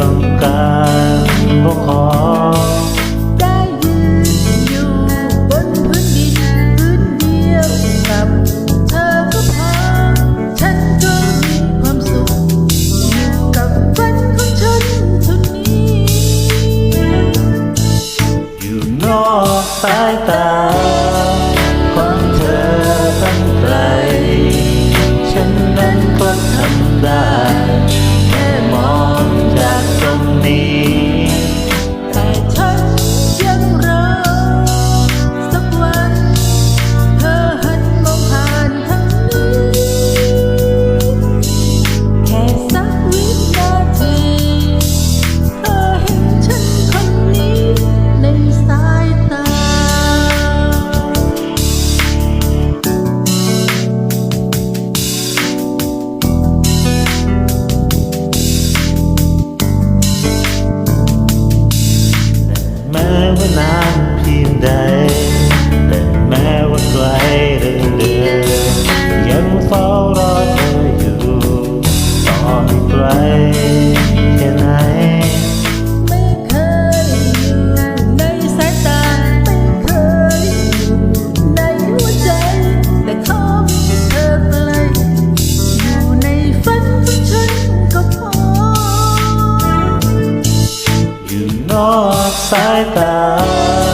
ต้องการก็ขอได้ยืนอยู่บนพื้นดินพื้นเดียวกับเธอก็พอ ฉันก็มีความสุขอยู่กับฝันของฉันทุนนี้ อยู่นอกสายตา 拜拜。